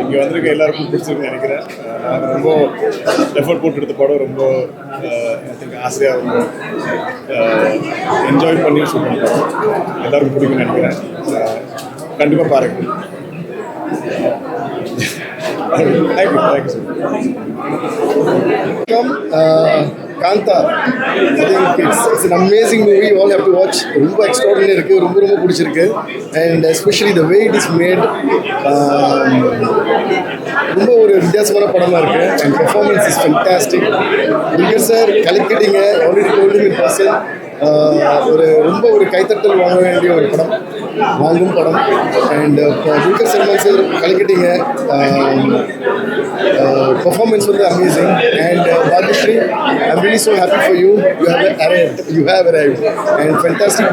இங்கே வந்திருக்க எல்லாருக்கும் பிடிச்சிருக்குன்னு நினைக்கிறேன். ரொம்ப எஃபர்ட் போட்டு எடுத்த படம் ரொம்ப ஆசையாக ரொம்ப என்ஜாய் பண்ணி ஷூட் பண்ண எல்லாருக்கும் பிடிக்கும்னு நினைக்கிறேன். கண்டிப்பாக பாருங்க. Thank you thank you sir Come, uh, Kanta. I think it's, movie all amazing movie. Watch ரொம்ப எக்ஸ்ட்ராடினரி இருக்குது ரொம்ப ரொம்ப பிடிச்சிருக்கு. And especially the way it is made ரொம்ப ஒரு வித்தியாசமான படமா இருக்கு. And performance is fantastic Dulquer sir கலக்கிட்டீங்க. Already told in person ஒரு ரொம்ப ஒரு கைத்தட்டல் வாங்க வேண்டிய ஒரு படம். வாங்கும் படம். அண்ட் துல்கர் சல்மான் சார் கலக்கிட்டீங்க. பர்ஃபார்மன்ஸ் வந்து amazing and Bhagyashree I'm really so happy for you you have you have arrive and fantastic